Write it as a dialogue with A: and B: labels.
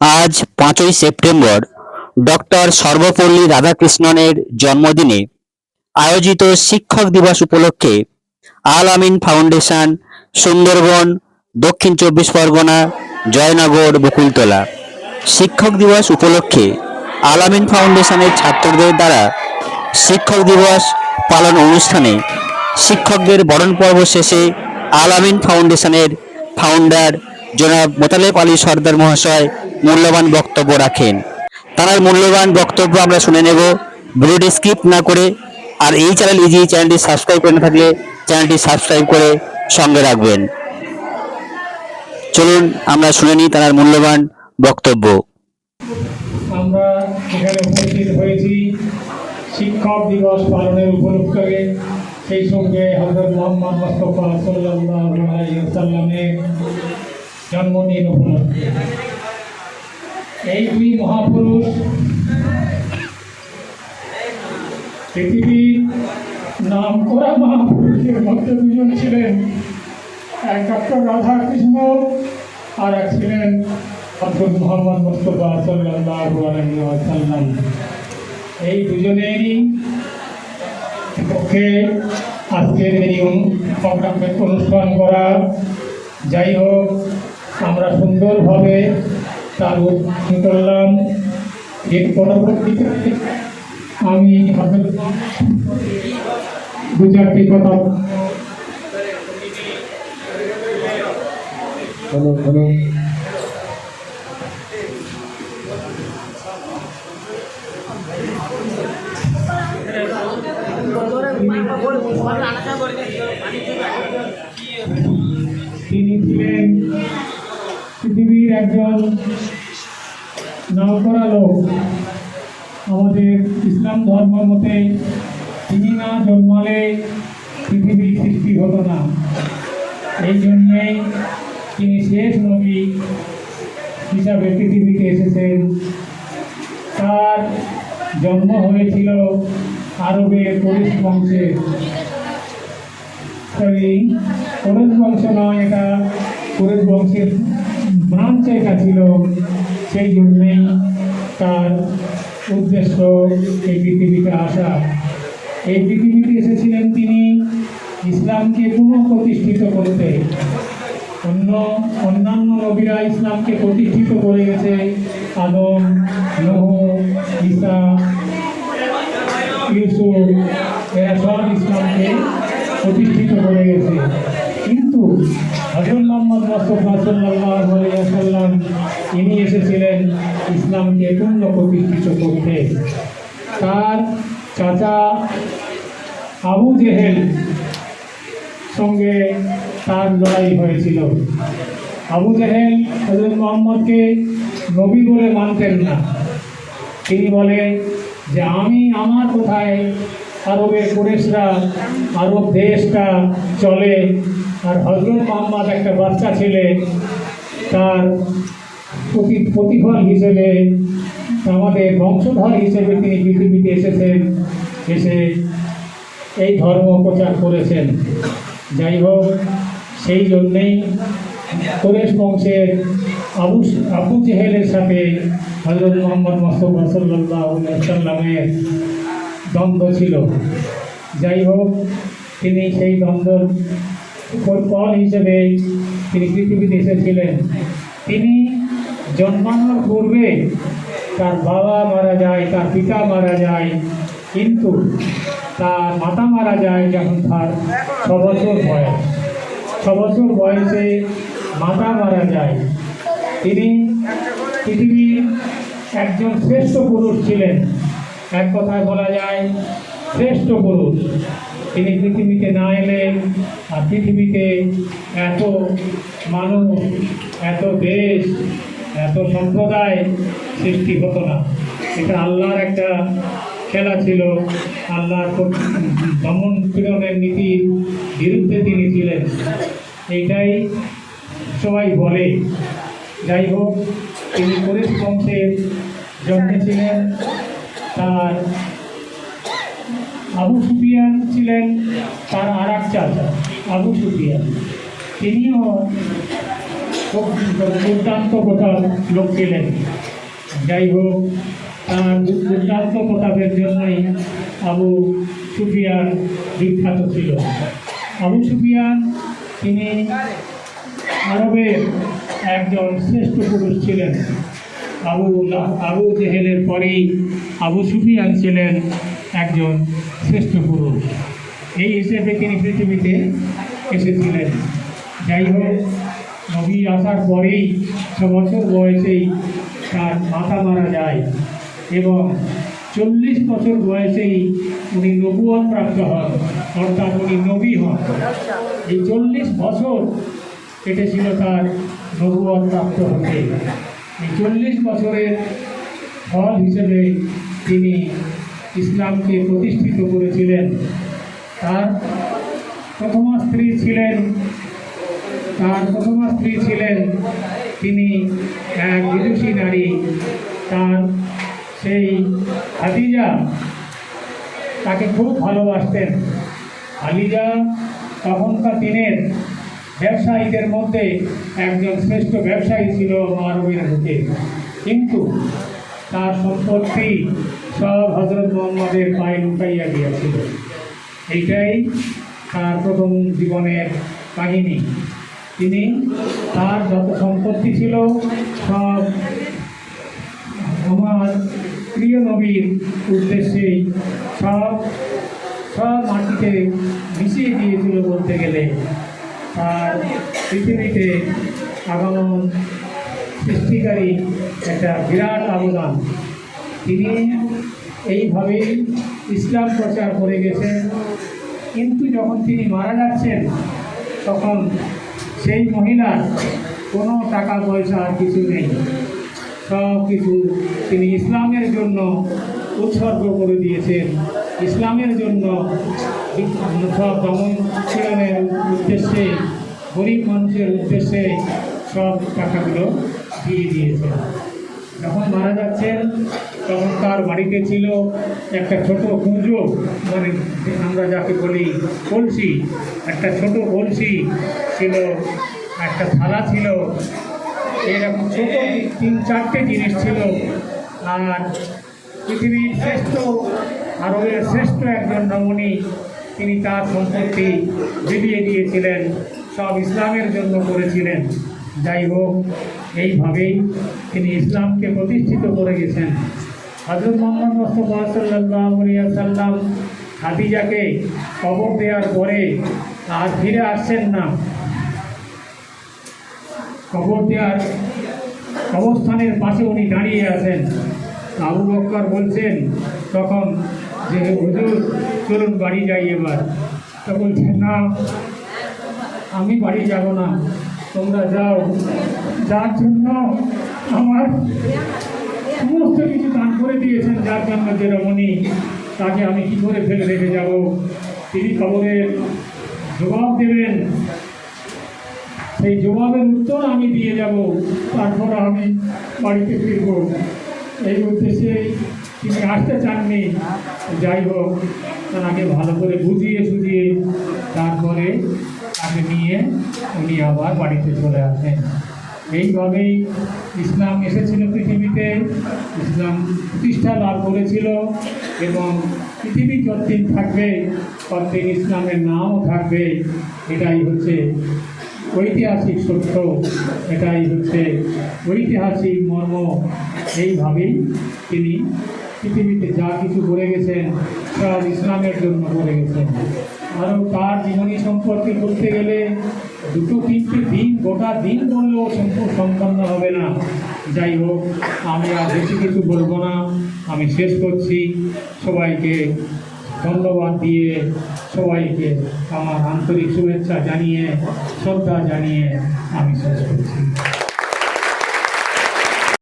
A: আজ পাঁচই September doctor Sarvepalli রাধাকৃষ্ণনের জন্মদিনে আয়োজিত শিক্ষক দিবস উপলক্ষে আল আমিন ফাউন্ডেশন, সুন্দরবন, দক্ষিণ চব্বিশ পরগনা, জয়নগর, বকুলতলা। শিক্ষক দিবস উপলক্ষে আল আমিন ফাউন্ডেশনের ছাত্রদের দ্বারা শিক্ষক দিবস পালন অনুষ্ঠানে শিক্ষকদের বরণ পর্ব শেষে আল আমিন ফাউন্ডেশনের ফাউন্ডার জনাব মোতালেব আলী সর্দার মহাশয় মূল্যবান বক্তব্য রাখেন। তার মূল্যবান বক্তব্য আমরা শুনে নেব। ভিডিওটি স্কিপ না করে আর এই চ্যানেল ইজি চ্যানেলটি সাবস্ক্রাইব করে না থাকলে চ্যানেলটি সাবস্ক্রাইব করে সঙ্গে রাখবেন। চলুন, আমরা শুনে নিই তার মূল্যবান বক্তব্য।
B: আমরা এখানে উপস্থিত হয়েছি শিক্ষক দিবস পালনের উপলক্ষে। সেই সঙ্গে হজরত মোহাম্মদ মোস্তফা সাল্লামের জন্মদিন উপলক্ষে। এই দুই মহাপুরুষ পৃথিবীর নাম করা মহাপুরুষের মধ্যে দুজন ছিলেন। এক ডক্টর রাধাকৃষ্ণ আর এক ছিলেন হজরত মোহাম্মদ মুস্তফা ওয়াসাল্লাম। এই দুজনেরই পক্ষে আজকের এই অনু- অনুষ্ঠান করা। যাই হোক, আমরা সুন্দরভাবে তার উদ্বোধন করলাম এর পরবর্তীতে আমি দু চারটি কথা
C: হ্যালো হ্যালো
B: তিনি ছিলেন একজন নামকরা লোক। আমাদের ইসলাম ধর্ম মতে তিনি না জন্মালে পৃথিবী সৃষ্টি হতো না। এই জন্যেই তিনি শেষ নবী হিসাবে পৃথিবীতে এসেছেন। তার জন্ম হয়েছিল আরবের পরিশ বংশে। সরি কুরেশ বংশ নয়, এটা কুরেশ বংশের ব্রাঞ্চ এটা ছিল, সেই জন্যেই তার উদ্দেশ্য এই পৃথিবীতে আসা। এই পৃথিবীতে এসেছিলেন তিনি ইসলামকে পুনঃপ্রতিষ্ঠিত করতে। অন্য, অন্যান্য নবীরা ইসলামকে প্রতিষ্ঠিত করে গেছে, আদম, নহ, ঈসা, ইউসুফ, এরা সব ইসলামকে প্রতিষ্ঠিত করে গেছে। হজরত মোহাম্মদ মোস্তফা ওয়াসাল্লাম, ইনি এসেছিলেন ইসলামকে পূর্ণ প্রতিষ্ঠিত করতে। তার চাচা আবু জেহেল সঙ্গে তার লড়াই হয়েছিল। আবু জেহেল হজরত মোহাম্মদকে নবী বলে মানতেন না। তিনি বলে যে, আমি আমার কোথায় আরবের কুরেশরা আরব দেশটা চলে আর হজরত মোহাম্মদ একটা বাচ্চা ছেলে, তার প্রতি প্রতিফল হিসেবে, আমাদের বংশধর হিসেবে তিনি পৃথিবীতে এসেছেন, এসে এই ধর্ম প্রচার করেছেন। যাই হোক, সেই জন্যেই কোরেশ বংশের আবু আবু জেহেলের সাথে হজরত মোহাম্মদ মোস্তফা সাল্লামের দ্বন্দ্ব ছিল। যাই হোক, তিনি সেই দ্বন্দ্বর ফল হিসেবে তিনি পৃথিবীতে এসেছিলেন। তিনি জন্মানোর পূর্বে তার বাবা মারা যায়, তার পিতা মারা যায়, কিন্তু তার মাতা মারা যায় যখন তার ছ বছর বয়স। ছ বছর বয়সে মাতা মারা যায়। তিনি পৃথিবীর একজন শ্রেষ্ঠ পুরুষ ছিলেন। এক কথায় বলা যায়, শ্রেষ্ঠ পুরুষ। তিনি পৃথিবীতে না এলে আর পৃথিবীতে এত মানুষ, এত দেশ, এত সম্প্রদায় সৃষ্টি হতো না। এটা আল্লাহর একটা খেলা ছিল। আল্লাহর দমন পীড়নের নীতির বিরুদ্ধে তিনি ছিলেন। এইটাই সবাই বলে। যাই হোক, তিনি কুরেশ বংশের জন্মেছিলেন তার আবু সুফিয়ান ছিলেন তার আর এক চাচা, আবু সুফিয়ান। তিনিও দুর্দান্ত প্রতাপ লোক ছিলেন। যাই হোক, তার দুর্দান্ত প্রতাপের জন্যই আবু সুফিয়ান বিখ্যাত ছিল। আবু সুফিয়ান, তিনি আরবের একজন শ্রেষ্ঠ পুরুষ ছিলেন। আবু আবু জেহেলের পরেই আবু সুফিয়ান ছিলেন একজন শ্রেষ্ঠ পুরুষ। এই হিসেবে তিনি পৃথিবীতে এসেছিলেন। যাই হোক, নবী আসার পরেই ছ বছর বয়সেই তার মাথা মারা যায় এবং চল্লিশ বছর বয়সেই উনি নবুয়ত প্রাপ্ত হন, অর্থাৎ উনি নবী হন। এই চল্লিশ বছর কেটেছিল তার নবুয়ত প্রাপ্ত হতে। এই চল্লিশ বছরের ফল হিসেবে তিনি ইসলামকে প্রতিষ্ঠিত করেছিলেন। তার প্রথমা স্ত্রী ছিলেন, তার প্রথমা স্ত্রী ছিলেন তিনি এক বিদুষী নারী, তার সেই হাদিজা তাকে খুব ভালোবাসতেন। আলিজা তখনকার দিনের ব্যবসায়ীদের মধ্যে একজন শ্রেষ্ঠ ব্যবসায়ী ছিল মারবের বুকে কিন্তু তার সম্পত্তি সব হজরত মোহাম্মদের পায়ে লুকাইয়া গিয়েছিল এইটাই তার প্রথম জীবনের কাহিনী। তিনি তার যত সম্পত্তি ছিল, সব আমার প্রিয় নবীর উদ্দেশ্যে সব সব মাটিতে মিশিয়ে দিয়েছিল বলতে গেলে। আর পৃথিবীতে আগমন সৃষ্টিকারী একটা বিরাট অবদান তিনি এইভাবেই ইসলাম প্রচার করে গেছেন। কিন্তু যখন তিনি মারা যাচ্ছেন, তখন সেই মহিলার কোনো টাকা পয়সা আর কিছু নেই। সব কিছু তিনি ইসলামের জন্য উৎসর্গ করে দিয়েছেন। ইসলামের জন্য সব দমন উদ্দেশ্যে, গরিব মানুষের উদ্দেশ্যে সব টাকাগুলো দিয়ে দিয়েছেন। যখন মারা যাচ্ছেন তখন তার বাড়িতে ছিল একটা ছোট কুঁজো মানে আমরা যাকে বলি কলসি। একটা ছোট কলসি ছিল, একটা থালা ছিল, এরকম ছোট তিন চারটে জিনিস ছিল। আর পৃথিবীর শ্রেষ্ঠ আরবের শ্রেষ্ঠ একজন রমণী, তিনি তার সম্পত্তি বিলিয়ে দিয়েছিলেন, সব ইসলামের জন্য করেছিলেন। যাই হোক, এইভাবেই তিনি ইসলামকে প্রতিষ্ঠিত করে গেছেন। হজরত মোহাম্মদ মোস্তফা সাল্লাম খাদিজাকে কবর দেওয়ার পরে আর ফিরে আসছেন না। কবর দেওয়ার অবস্থানের পাশে উনি দাঁড়িয়ে আছেন। আবু বক্কর বলছেন, তখন যে হুজুর, চলুন বাড়ি যাই এবার। তো বলছেন, না, আমি বাড়ি যাব না, তোমরা যাও। যার জন্য আমার সমস্ত কিছু করে দিয়েছেন যার জন্য যে রমণী, তাকে আমি কী করে ফেলে রেখে যাব? তিনি খবরের জবাব দেবেন। সেই জবাবের উত্তর আমি দিয়ে যাব। তারপর আমি বাড়িতে ফিরব। এই উদ্দেশ্যে তিনি আসতে চাননি। যাই হোক, তাকে ভালো করে বুঝিয়ে সুঝিয়ে তারপরে তাকে নিয়ে উনি আবার বাড়িতে চলে আসেন। এইভাবেই ইসলাম এসেছিল পৃথিবীতে, ইসলাম প্রতিষ্ঠা লাভ করেছিল এবং পৃথিবী যতদিন থাকবে, ততদিন ইসলামের নামও থাকবে। এটাই হচ্ছে ঐতিহাসিক সত্য, এটাই হচ্ছে ঐতিহাসিক মর্ম। এইভাবেই তিনি পৃথিবীতে যা কিছু করে গেছেন, সব ইসলামের জন্য করে গেছেন। আরও তার জীবনী সম্পর্কে বলতে গেলে দুটো তিনটে দিন, গোটা দিন বললেও সম্পূর্ণ সম্পন্ন হবে না। যাই হোক, আমি আর বেশি কিছু বলব না। আমি শেষ করছি। সবাইকে ধন্যবাদ দিয়ে সবাইকে আমার আন্তরিক শুভেচ্ছা জানিয়ে, শ্রদ্ধা জানিয়ে আমি শেষ করছি।